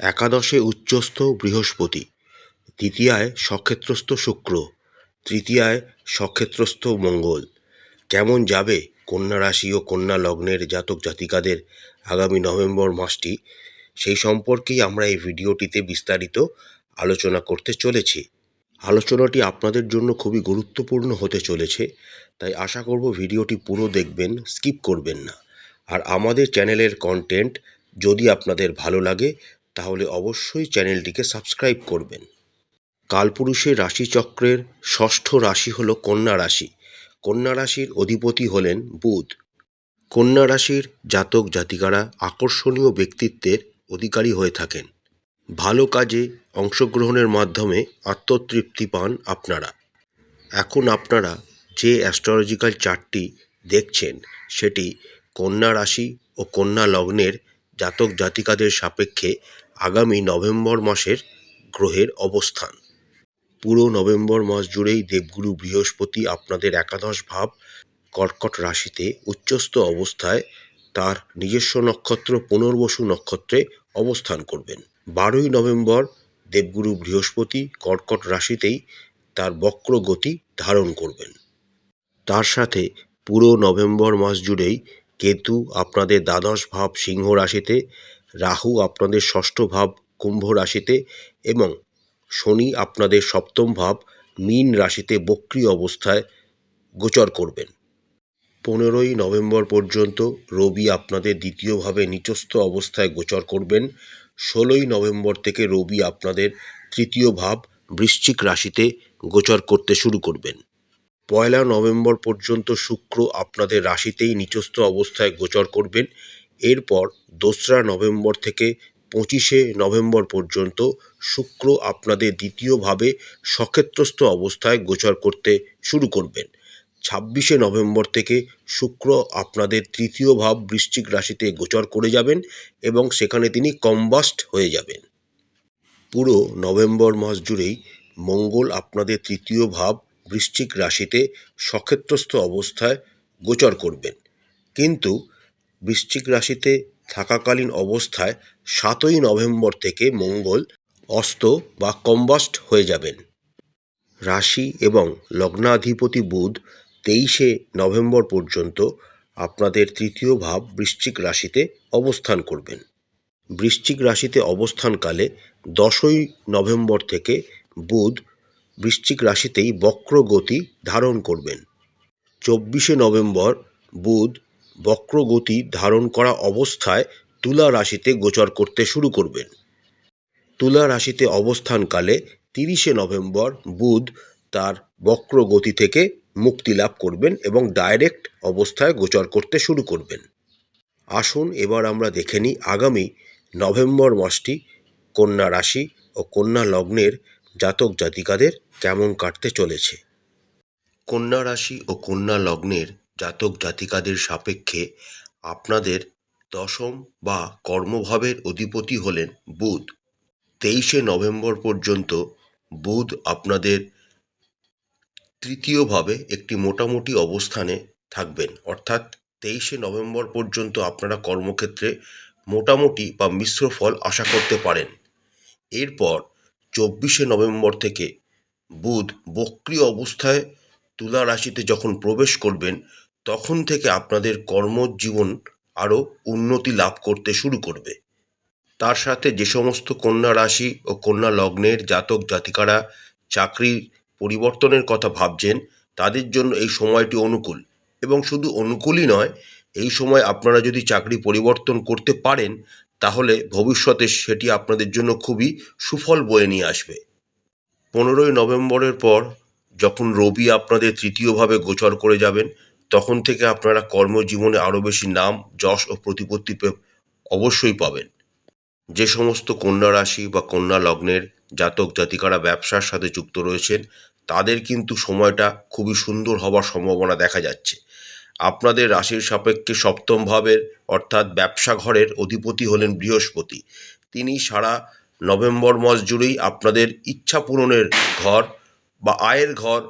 একাদশে উচ্চস্থ বৃহস্পতি, দ্বিতীয়ায় সক্ষেত্রস্থ শুক্র, তৃতীয়ায় সক্ষেত্রস্থ মঙ্গল। কেমন যাবে কন্যা রাশি ও কন্যা লগ্নের জাতক জাতিকাদের আগামী নভেম্বর মাসটি, সেই সম্পর্কেই আমরা এই ভিডিওটিতে বিস্তারিত আলোচনা করতে চলেছি। আলোচনাটি আপনাদের জন্য খুবই গুরুত্বপূর্ণ হতে চলেছে, তাই আশা করব ভিডিওটি পুরো দেখবেন, স্কিপ করবেন না। আর আমাদের চ্যানেলের কন্টেন্ট যদি আপনাদের ভালো লাগে তাহলে অবশ্যই চ্যানেলটিকে সাবস্ক্রাইব করবেন। কালপুরুষের রাশিচক্রের ষষ্ঠ রাশি হল কন্যা রাশি। কন্যা রাশির অধিপতি হলেন বুধ। কন্যা রাশির জাতক জাতিকারা আকর্ষণীয় ব্যক্তিত্বের অধিকারী হয়ে থাকেন। ভালো কাজে অংশগ্রহণের মাধ্যমে আত্মতৃপ্তি পান আপনারা। এখন আপনারা যে অ্যাস্ট্রোলজিক্যাল চার্টটি দেখছেন, সেটি কন্যা রাশি ও কন্যা লগ্নের জাতক জাতিকাদের সাপেক্ষে আগামী নভেম্বর মাসের গ্রহের অবস্থান। পুরো নভেম্বর মাস জুড়েই দেবগুরু বৃহস্পতি আপনাদের একাদশ ভাব কর্কট রাশিতে উচ্চস্থ অবস্থায় তার নিজস্ব নক্ষত্র, পুনর্বসু নক্ষত্রে অবস্থান করবেন। বারোই নভেম্বর দেবগুরু বৃহস্পতি কর্কট রাশিতেই তার বক্র গতি ধারণ করবেন। তার সাথে পুরো নভেম্বর মাস জুড়েই কেতু আপনাদের দ্বাদশ ভাব সিংহ রাশিতে রাহু আপনাদের ষষ্ঠ ভাব কুম্ভ রাশিতে এবং শনি আপনাদের সপ্তম ভাব মীন রাশিতে বক্রি অবস্থায় গোচর করবেন। পনেরোই নভেম্বর পর্যন্ত রবি আপনাদের দ্বিতীয়ভাবে নিচস্থ অবস্থায় গোচর করবেন। ষোলোই নভেম্বর থেকে রবি আপনাদের তৃতীয় ভাব বৃশ্চিক রাশিতে গোচর করতে শুরু করবেন। পয়লা নভেম্বর পর্যন্ত শুক্র আপনাদের রাশিতেই নিচস্থ অবস্থায় গোচর করবেন। এরপর দোসরা নভেম্বর থেকে পঁচিশে নভেম্বর পর্যন্ত শুক্র আপনাদের দ্বিতীয়ভাবে সক্ষেত্রস্থ অবস্থায় গোচর করতে শুরু করবেন। ছাব্বিশে নভেম্বর থেকে শুক্র আপনাদের তৃতীয় ভাব বৃশ্চিক রাশিতে গোচর করে যাবেন এবং সেখানে তিনি কম্বাস্ট হয়ে যাবেন। পুরো নভেম্বর মাস জুড়েই মঙ্গল আপনাদের তৃতীয় ভাব বৃশ্চিক রাশিতে সক্ষেত্রস্থ অবস্থায় গোচর করবেন। কিন্তু বৃশ্চিক রাশিতে থাকাকালীন অবস্থায় সাতই নভেম্বর থেকে মঙ্গল অস্ত বা কম্বাস্ট হয়ে যাবেন। রাশি এবং লগ্নাধিপতি বুধ তেইশে নভেম্বর পর্যন্ত আপনাদের তৃতীয় ভাব বৃশ্চিক রাশিতে অবস্থান করবেন। বৃশ্চিক রাশিতে অবস্থানকালে দশই নভেম্বর থেকে বুধ বৃশ্চিক রাশিতেই বক্র গতি ধারণ করবেন। চব্বিশে নভেম্বর বুধ বক্র গতি ধারণ করা অবস্থায় তুলা রাশিতে গোচর করতে শুরু করবেন। তুলা রাশিতে অবস্থানকালে তিরিশে নভেম্বর বুধ তার বক্রগতি থেকে মুক্তি লাভ করবেন এবং ডাইরেক্ট অবস্থায় গোচর করতে শুরু করবেন। আসুন এবার আমরা দেখে নিই আগামী নভেম্বর মাসটি কন্যা রাশি ও কন্যা লগ্নের জাতক জাতিকাদের কেমন কাটতে চলেছে। কন্যা রাশি ও কন্যা লগ্নের জাতক জাতিকাদের সাপেক্ষে আপনাদের দশম বা কর্মভাবের অধিপতি হলেন বুধ। তেইশে নভেম্বর পর্যন্ত বুধ আপনাদের তৃতীয়ভাবে একটি মোটামুটি অবস্থানে থাকবেন। অর্থাৎ তেইশে নভেম্বর পর্যন্ত আপনারা কর্মক্ষেত্রে মোটামুটি বা মিশ্র ফল আশা করতে পারেন। এরপর চব্বিশে নভেম্বর থেকে বুধ বক্রি অবস্থায় তুলা রাশিতে যখন প্রবেশ করবেন তখন থেকে আপনাদের কর্মজীবন আরও উন্নতি লাভ করতে শুরু করবে। তার সাথে যে সমস্ত কন্যা রাশি ও কন্যা লগ্নের জাতক জাতিকারা চাকরির পরিবর্তনের কথা ভাবছেন, তাদের জন্য এই সময়টি অনুকূল। এবং শুধু অনুকূলই নয়, এই সময় আপনারা যদি চাকরি পরিবর্তন করতে পারেন, তাহলে ভবিষ্যতে সেটি আপনাদের জন্য খুবই সুফল বয়ে নিয়ে আসবে। পনেরোই নভেম্বরের পর যখন রবি আপনাদের তৃতীয়ভাবে গোচর করে যাবেন তখন থেকে আপনারা কর্মজীবনে আরও বেশি নাম, যশ ও প্রতিপত্তি অবশ্যই পাবেন। যে সমস্ত কন্যা রাশি বা কন্যা লগ্নের জাতক, জাতিকারা ব্যবসার সাথে যুক্ত রয়েছেন, তাদের কিন্তু সময়টা খুবই সুন্দর হওয়ার সম্ভাবনা দেখা যাচ্ছে। আপনাদের রাশির সাপেক্ষে সপ্তম ভাবের অর্থাৎ ব্যবসা ঘরের অধিপতি হলেন বৃহস্পতি। তিনি সারা নভেম্বর মাস জুড়েই আপনাদের ইচ্ছা পূরণের ঘর বা আয়ের ঘর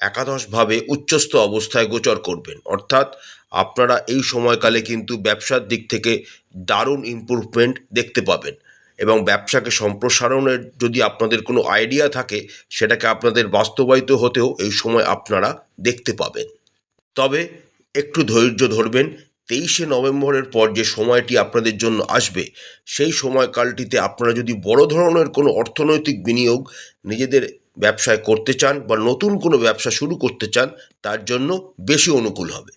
একাদশভাবে উচ্চস্থ অবস্থায় গোচর করবেন। অর্থাৎ আপনারা এই সময়কালে কিন্তু ব্যবসার দিক থেকে দারুণ ইমপ্রুভমেন্ট দেখতে পাবেন এবং ব্যবসাকে সম্প্রসারণের যদি আপনাদের কোনো আইডিয়া থাকে, সেটাকে আপনাদের বাস্তবায়িত হতেও এই সময় আপনারা দেখতে পাবেন। তবে একটু ধৈর্য ধরবেন, তেইশে নভেম্বরের পর যে সময়টি আপনাদের জন্য আসবে, সেই সময়কালটিতে আপনারা যদি বড় ধরনের কোনো অর্থনৈতিক বিনিয়োগ নিজেদের ব্যবসায় করতে চান বা নতুন কোনো ব্যবসা শুরু করতে চান, তার জন্য বেশি অনুকূল হবে।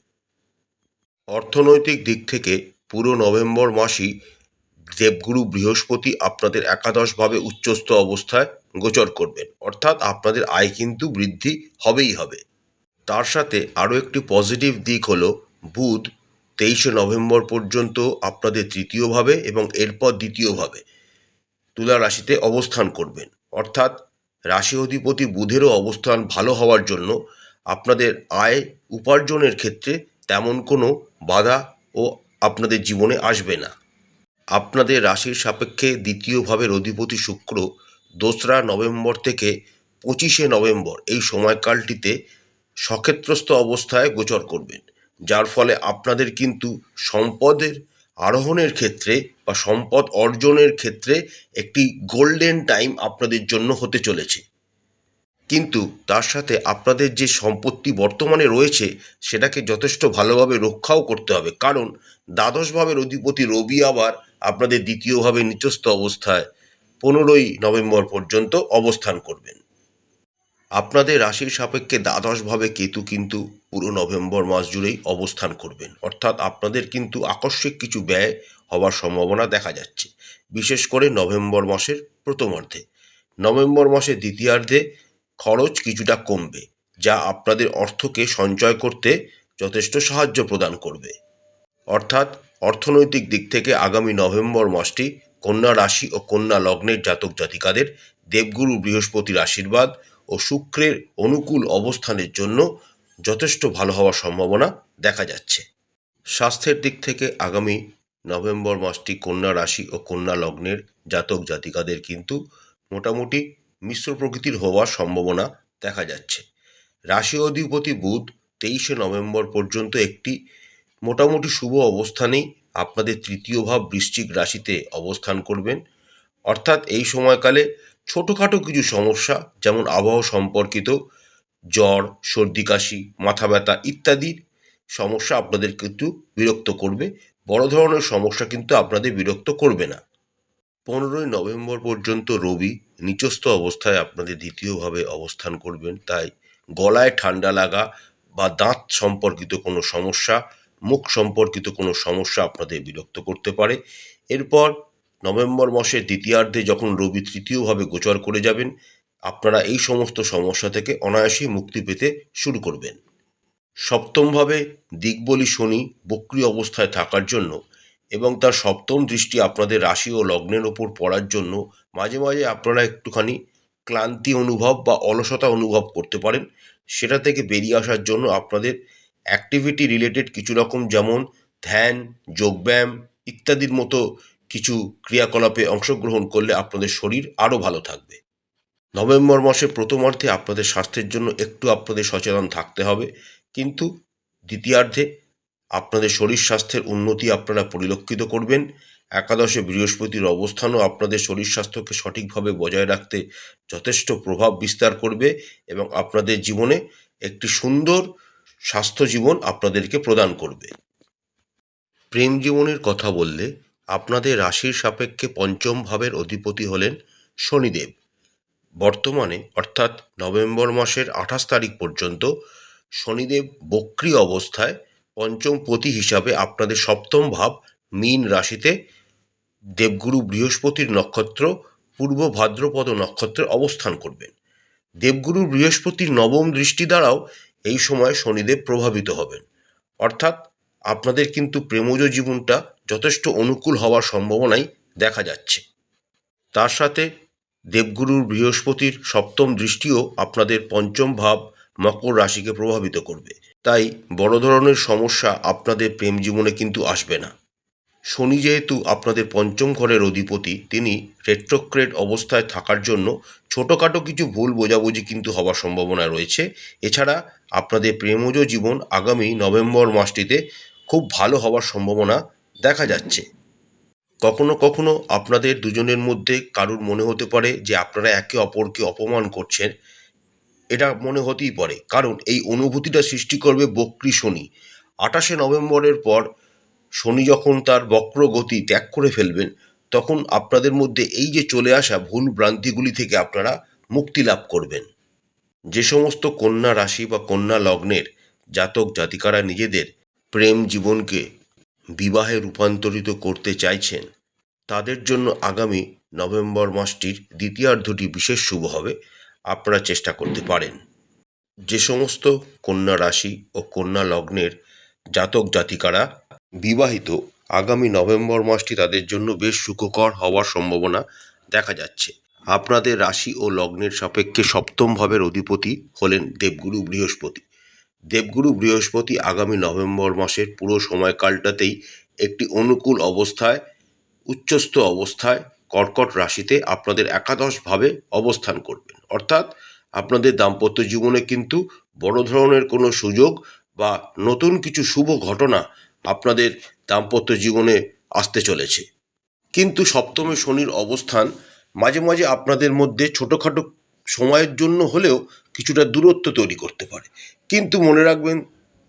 অর্থনৈতিক দিক থেকে পুরো নভেম্বর মাসই দেবগুরু বৃহস্পতি আপনাদের একাদশভাবে উচ্চস্থ অবস্থায় গোচর করবেন। অর্থাৎ আপনাদের আয় কিন্তু বৃদ্ধি হবেই হবে। তার সাথে আরও একটি পজিটিভ দিক হলো, বুধ তেইশে নভেম্বর পর্যন্ত আপনাদের তৃতীয়ভাবে এবং এরপর দ্বিতীয়ভাবে তুলা রাশিতে অবস্থান করবেন। অর্থাৎ রাশি অধিপতি বুধেরও অবস্থান ভালো হওয়ার জন্য আপনাদের আয় উপার্জনের ক্ষেত্রে তেমন কোনো বাধা ও আপনাদের জীবনে আসবে না। আপনাদের রাশির সাপেক্ষে দ্বিতীয়ভাবে অধিপতি শুক্র দোসরা নভেম্বর থেকে পঁচিশে নভেম্বর এই সময়কালটিতে সক্ষেত্রস্থ অবস্থায় গোচর করবেন, যার ফলে আপনাদের কিন্তু সম্পদের আরোহণের ক্ষেত্রে বা সম্পদ অর্জনের ক্ষেত্রে একটি গোল্ডেন টাইম আপনাদের জন্য হতে চলেছে। কিন্তু তার সাথে আপনাদের যে সম্পত্তি বর্তমানে রয়েছে, সেটাকে যথেষ্ট ভালোভাবে রক্ষাও করতে হবে। কারণ দ্বাদশ ভাবের অধিপতি রবি আবার আপনাদের দ্বিতীয়ভাবে নিচস্থ অবস্থায় পনেরোই নভেম্বর পর্যন্ত অবস্থান করবেন। আপনাদের রাশির সাপেক্ষে দ্বাদশভাবে কেতু কিন্তু পুরো নভেম্বর মাস জুড়েই অবস্থান করবেন। অর্থাৎ আপনাদের কিন্তু আকস্মিক কিছু ব্যয় হওয়ার সম্ভাবনা দেখা যাচ্ছে, বিশেষ করে নভেম্বর মাসের প্রথমার্ধে। নভেম্বর মাসের দ্বিতীয়ার্ধে খরচ কিছুটা কমবে, যা আপনাদের অর্থকে সঞ্চয় করতে যথেষ্ট সাহায্য প্রদান করবে। অর্থাৎ, অর্থনৈতিক দিক থেকে আগামী নভেম্বর মাসটি কন্যা রাশি ও কন্যা লগ্নের জাতক জাতিকাদের দেবগুরু বৃহস্পতির আশীর্বাদ ও শুক্রের অনুকূল অবস্থানের জন্য যথেষ্ট ভালো হওয়ার সম্ভাবনা দেখা যাচ্ছে। স্বাস্থ্যের দিক থেকে আগামী নভেম্বর মাসটি কন্যা রাশি ও কন্যা লগ্নের জাতক জাতিকাদের কিন্তু মোটামুটি মিশ্র প্রকৃতির হওয়ার সম্ভাবনা দেখা যাচ্ছে। রাশি অধিপতি বুধ তেইশে নভেম্বর পর্যন্ত একটি মোটামুটি শুভ অবস্থানেই আপনাদের তৃতীয় ভাব বৃশ্চিক রাশিতে অবস্থান করবেন। অর্থাৎ এই সময়কালে ছোটোখাটো কিছু সমস্যা, যেমন আবহাওয়া সম্পর্কিত, জ্বর, সর্দি কাশি, মাথা ব্যথা ইত্যাদির সমস্যা আপনাদের কিন্তু বিরক্ত করবে। বড় ধরনের সমস্যা কিন্তু আপনাদের বিরক্ত করবে না। পনেরোই নভেম্বর পর্যন্ত রবি নিচস্থ অবস্থায় আপনাদের দ্বিতীয়ভাবে অবস্থান করবেন। তাই গলায় ঠান্ডা লাগা বা দাঁত সম্পর্কিত কোনো সমস্যা, মুখ সম্পর্কিত কোনো সমস্যা আপনাদের বিরক্ত করতে পারে। এরপর নভেম্বর মাসের দ্বিতীয়ার্ধে যখন রবি তৃতীয়ভাবে গোচর করে যাবেন, আপনারা এই সমস্ত সমস্যা থেকে অনায়াসেই মুক্তি পেতে শুরু করবেন। সপ্তমভাবে দিকবলি শনি বক্রি অবস্থায় থাকার জন্য এবং তার সপ্তম দৃষ্টি আপনাদের রাশি ও লগ্নের ওপর পড়ার জন্য মাঝে মাঝে আপনারা একটুখানি ক্লান্তি অনুভব বা অলসতা অনুভব করতে পারেন। সেটা থেকে বেরিয়ে আসার জন্য আপনাদের অ্যাক্টিভিটি রিলেটেড কিছু রকম যেমন ধ্যান, যোগব্যায়াম ইত্যাদির মতো কিছু ক্রিয়াকলাপে অংশগ্রহণ করলে আপনাদের শরীর আরও ভালো থাকবে। নভেম্বর মাসের প্রথমার্ধে আপনাদের স্বাস্থ্যের জন্য একটু আপনাদের সচেতন থাকতে হবে। কিন্তু দ্বিতীয়ার্ধে আপনাদের শরীর স্বাস্থ্যের উন্নতি আপনারা পরিলক্ষিত করবেন। একাদশে বৃহস্পতির অবস্থানও আপনাদের শরীর স্বাস্থ্যকে সঠিকভাবে বজায় রাখতে যথেষ্ট প্রভাব বিস্তার করবে এবং আপনাদের জীবনে একটি সুন্দর স্বাস্থ্য জীবন আপনাদেরকে প্রদান করবে। প্রেম জীবনের কথা বললে আপনাদের রাশির সাপেক্ষে পঞ্চম ভাবের অধিপতি হলেন শনিদেব। বর্তমানে অর্থাৎ নভেম্বর মাসের আঠাশ তারিখ পর্যন্ত শনিদেব বক্রি অবস্থায় পঞ্চম পতি হিসাবে আপনাদের সপ্তম ভাব মীন রাশিতে দেবগুরু বৃহস্পতির নক্ষত্র, পূর্ব ভাদ্রপদ নক্ষত্রে অবস্থান করবেন। দেবগুরু বৃহস্পতির নবম দৃষ্টি দ্বারাও এই সময় শনিদেব প্রভাবিত হবেন। অর্থাৎ আপনাদের কিন্তু প্রেমজ জীবনটা যথেষ্ট অনুকূল হওয়ার সম্ভাবনাই দেখা যাচ্ছে। তার সাথে দেবগুরুর বৃহস্পতির সপ্তম দৃষ্টিও আপনাদের পঞ্চম ভাব মকর রাশিকে প্রভাবিত করবে। তাই বড় ধরনের সমস্যা আপনাদের প্রেম জীবনে কিন্তু আসবে না। শনি যেহেতু আপনাদের পঞ্চম ঘরের অধিপতি, তিনি রেট্রোক্রেট অবস্থায় থাকার জন্য ছোটোখাটো কিছু ভুল বোঝাবুঝি কিন্তু হওয়ার সম্ভাবনা রয়েছে। এছাড়া আপনাদের প্রেমজ জীবন আগামী নভেম্বর মাসটিতে খুব ভালো হওয়ার সম্ভাবনা দেখা যাচ্ছে। কখনো কখনো আপনাদের দুজনের মধ্যে কারুর মনে হতে পারে যে আপনারা একে অপরকে অপমান করছেন। এটা মনে হতেই পারে। কারণ এই অনুভূতিটা সৃষ্টি করবে বক্রী শনি। আঠাশে নভেম্বরের পর শনি যখন তার বক্র গতি ত্যাগ করে ফেলবেন, তখন আপনাদের মধ্যে এই যে চলে আসা ভুল ভ্রান্তিগুলি থেকে আপনারা মুক্তি লাভ করবেন। যে সমস্ত কন্যা রাশি বা কন্যা লগ্নের জাতক জাতিকারা নিজেদের প্রেম জীবনকে বিবাহে রূপান্তরিত করতে চাইছেন, তাদের জন্য আগামী নভেম্বর মাসটির দ্বিতীয়ার্ধটি বিশেষ শুভ হবে। আপনারা চেষ্টা করতে পারেন। যে সমস্ত কন্যা রাশি ও কন্যা লগ্নের জাতক জাতিকারা বিবাহিত, আগামী নভেম্বর মাসটি তাদের জন্য বেশ সুখকর হওয়ার সম্ভাবনা দেখা যাচ্ছে। আপনাদের রাশি ও লগ্নের সাপেক্ষে সপ্তম ভাবের অধিপতি হলেন দেবগুরু বৃহস্পতি। দেবগুরু বৃহস্পতি আগামী নভেম্বর মাসের পুরো সময়কালটাতেই একটি অনুকূল অবস্থায়, উচ্চস্থ অবস্থায় কর্কট রাশিতে আপনাদের একাদশভাবে অবস্থান করবেন। অর্থাৎ আপনাদের দাম্পত্য জীবনে কিন্তু বড় ধরনের কোনো সুযোগ বা নতুন কিছু শুভ ঘটনা আপনাদের দাম্পত্য জীবনে আসতে চলেছে। কিন্তু সপ্তমে শনির অবস্থান মাঝে মাঝে আপনাদের মধ্যে ছোটোখাটো সময়ের জন্য হলেও কিছুটা দূরত্ব তৈরি করতে পারে। কিন্তু মনে রাখবেন,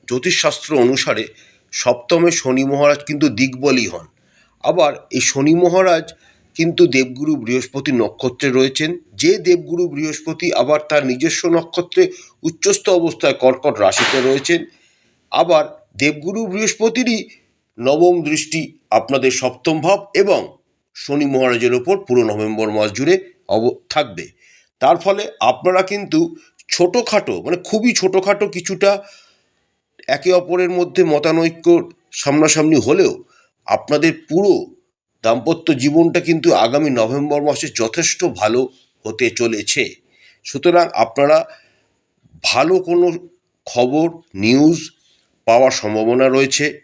জ্যোতিষশাস্ত্র অনুসারে সপ্তমে শনি মহারাজ কিন্তু দিকবলই হন। আবার এই শনি মহারাজ কিন্তু দেবগুরু বৃহস্পতি নক্ষত্রে রয়েছেন। যে দেবগুরু বৃহস্পতি আবার তার নিজস্ব নক্ষত্রে উচ্চস্থ অবস্থায় কর্কট রাশিতে রয়েছেন। আবার দেবগুরু বৃহস্পতিরই নবম দৃষ্টি আপনাদের সপ্তম ভাব এবং শনি মহারাজের ওপর পুরো নভেম্বর মাস জুড়ে অব, থাকবে। তার ফলে আপনারা কিন্তু ছোটোখাটো মানে খুবই ছোটোখাটো কিছুটা একে অপরের মধ্যে মতানৈক্য সামনাসামনি হলেও আপনাদের পুরো দাম্পত্য জীবনটা কিন্তু আগামী নভেম্বর মাসে যথেষ্ট ভালো হতে চলেছে। সুতরাং আপনারা ভালো কোনো খবর নিউজ পাওয়ার সম্ভাবনা রয়েছে।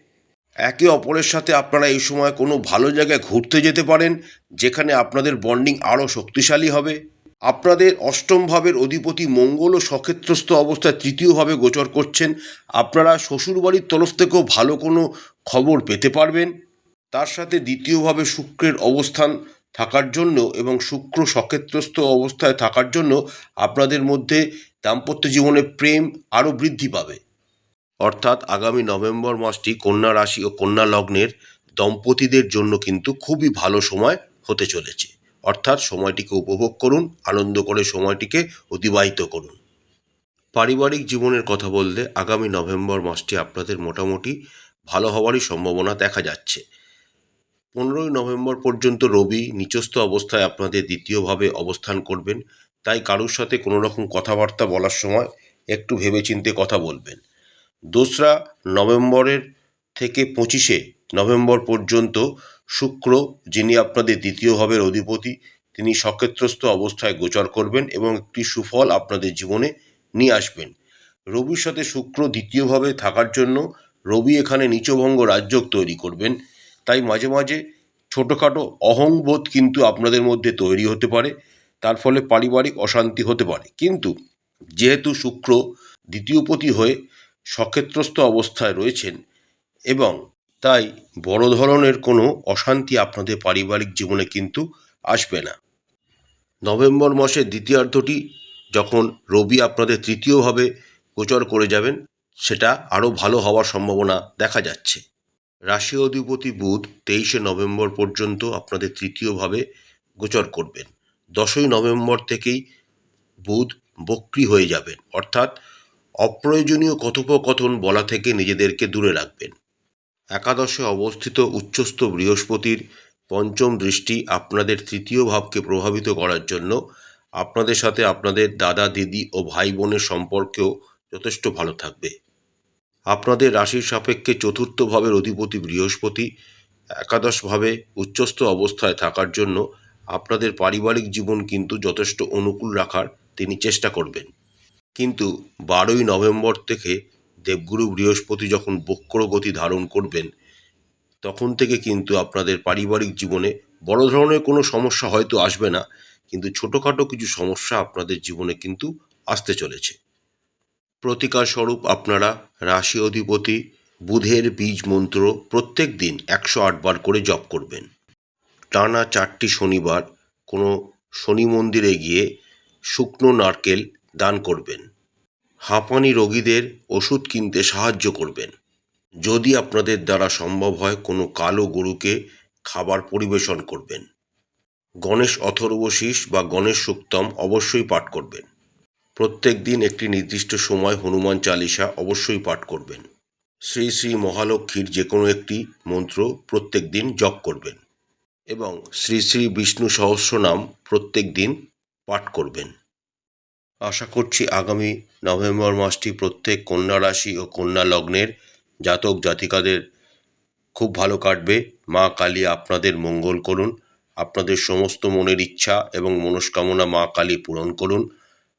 একে অপরের সাথে আপনারা এই সময় কোনো ভালো জায়গায় ঘুরতে যেতে পারেন, যেখানে আপনাদের বন্ডিং আরও শক্তিশালী হবে। আপনাদের অষ্টম ভাবের অধিপতি মঙ্গল ও সক্ষেত্রস্থ অবস্থায় তৃতীয়ভাবে গোচর করছেন। আপনারা শ্বশুরবাড়ির তরফ থেকেও ভালো কোনো খবর পেতে পারবেন। তার সাথে দ্বিতীয়ভাবে শুক্রের অবস্থান থাকার জন্য এবং শুক্র সক্ষেত্রস্থ অবস্থায় থাকার জন্য আপনাদের মধ্যে দাম্পত্য জীবনে প্রেম আরও বৃদ্ধি পাবে। অর্থাৎ আগামী নভেম্বর মাসটি কন্যা রাশি ও কন্যা লগ্নের দম্পতিদের জন্য কিন্তু খুবই ভালো সময় হতে চলেছে। অর্থাৎ সময়টিকে উপভোগ করুন, আনন্দ করে সময়টিকে অতিবাহিত করুন। পারিবারিক জীবনের কথা বললে আগামী নভেম্বর মাসটি আপনাদের মোটামুটি ভালো হওয়ারই সম্ভাবনা দেখা যাচ্ছে। পনেরোই নভেম্বর পর্যন্ত রবি নিচস্থ অবস্থায় আপনাদের দ্বিতীয়ভাবে অবস্থান করবেন। তাই কারোর সাথে কোনো রকম কথাবার্তা বলার সময় একটু ভেবেচিন্তে কথা বলবেন। দোসরা নভেম্বরের থেকে পঁচিশে নভেম্বর পর্যন্ত শুক্র, যিনি আপনাদের দ্বিতীয় ভাবের অধিপতি, তিনি সক্ষেত্রস্থ অবস্থায় গোচর করবেন এবং একটি সুফল আপনাদের জীবনে নিয়ে আসবেন। রবির সাথে শুক্র দ্বিতীয়ভাবে থাকার জন্য রবি এখানে নিচভঙ্গ রাজযোগ তৈরি করবেন। তাই মাঝে মাঝে ছোটোখাটো অহংবোধ কিন্তু আপনাদের মধ্যে তৈরি হতে পারে, তার ফলে পারিবারিক অশান্তি হতে পারে। কিন্তু যেহেতু শুক্র দ্বিতীয়পতি হয়ে সক্ষেত্রস্থ অবস্থায় রয়েছেন এবং তাই বড় ধরনের কোনো অশান্তি আপনাদের পারিবারিক জীবনে কিন্তু আসবে না। নভেম্বর মাসের দ্বিতীয়ার্ধটি যখন রবি আপনাদের তৃতীয়ভাবে গোচর করে যাবেন, সেটা আরও ভালো হওয়ার সম্ভাবনা দেখা যাচ্ছে। রাশি অধিপতি বুধ তেইশে নভেম্বর পর্যন্ত আপনাদের তৃতীয়ভাবে গোচর করবেন। দশই নভেম্বর থেকেই বুধ বক্রি হয়ে যাবেন। অর্থাৎ অপ্রয়োজনীয় কথোপকথন বলা থেকে নিজেদেরকে দূরে রাখবেন। একাদশে অবস্থিত উচ্চস্থ বৃহস্পতির পঞ্চম দৃষ্টি আপনাদের তৃতীয় ভাবকে প্রভাবিত করার জন্য আপনাদের সাথে আপনাদের দাদা, দিদি ও ভাই বোনের সম্পর্কেও যথেষ্ট ভালো থাকবে। আপনাদের রাশির সাপেক্ষে চতুর্থ ভাবের অধিপতি বৃহস্পতি একাদশভাবে উচ্চস্থ অবস্থায় থাকার জন্য আপনাদের পারিবারিক জীবন কিন্তু যথেষ্ট অনুকূল রাখার তিনি চেষ্টা করবেন। কিন্তু বারোই নভেম্বর থেকে দেবগুরু বৃহস্পতি যখন বক্র গতি ধারণ করবেন, তখন থেকে কিন্তু আপনাদের পারিবারিক জীবনে বড় ধরনের কোনো সমস্যা হয়তো আসবে না, কিন্তু ছোটোখাটো কিছু সমস্যা আপনাদের জীবনে কিন্তু আসতে চলেছে। প্রতিকার স্বরূপ আপনারা রাশি অধিপতি বুধের বীজ মন্ত্র প্রত্যেক দিন একশো আটবার করে জপ করবেন। টানা চারটি শনিবার কোনো শনি মন্দিরে গিয়ে শুকনো নারকেল দান করবেন। হাঁপানি রোগীদের ওষুধ কিনতে সাহায্য করবেন। যদি আপনাদের দ্বারা সম্ভব হয় কোনো কালো গরুকে খাবার পরিবেশন করবেন। গণেশ অথর্বশীষ বা গণেশ সুক্তম অবশ্যই পাঠ করবেন। প্রত্যেক দিন একটি নির্দিষ্ট সময় হনুমান চালিসা অবশ্যই পাঠ করবেন। শ্রী শ্রী মহালক্ষ্মীর যে কোনো একটি মন্ত্র প্রত্যেক দিন জপ করবেন এবং শ্রী শ্রী বিষ্ণু সহস্রনাম প্রত্যেক দিন পাঠ করবেন। আশা করছি আগামী নভেম্বর মাসটি প্রত্যেক কন্যা রাশি ও কন্যা লগ্নের জাতক জাতিকাদের খুব ভালো কাটবে। মা কালী আপনাদের মঙ্গল করুন, আপনাদের সমস্ত মনের ইচ্ছা এবং মনস্কামনা মা কালী পূরণ করুন।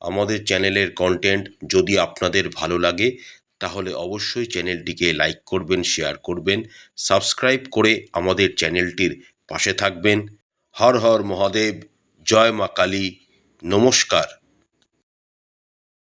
আমাদের চ্যানেলের কন্টেন্ট যদি আপনাদের ভালো লাগে, তাহলে অবশ্যই চ্যানেলটিকে লাইক করবেন শেয়ার করবেন সাবস্ক্রাইব করে আমাদের চ্যানেলটির পাশে থাকবেন। হর হর মহাদেব, জয় মা কালী, নমস্কার।